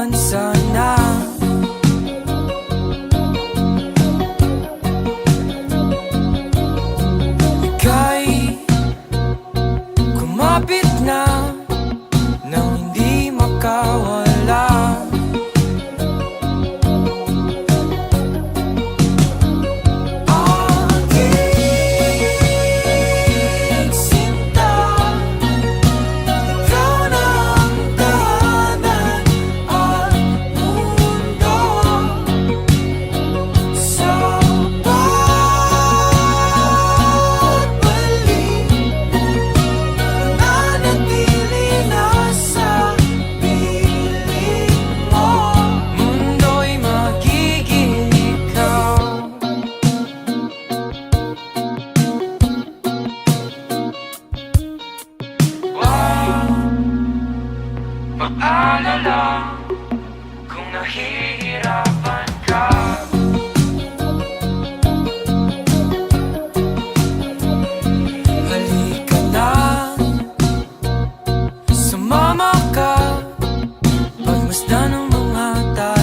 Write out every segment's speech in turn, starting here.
one paalala Kung nahihirapan ka. Halika na. Sumama ka. Pagmasdan ng mga tao.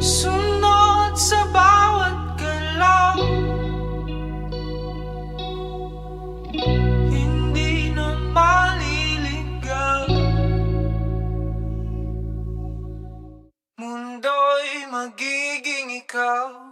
Sunod sa bawat galaw Hindi na maliligaw. Mundo'y magiging ikaw.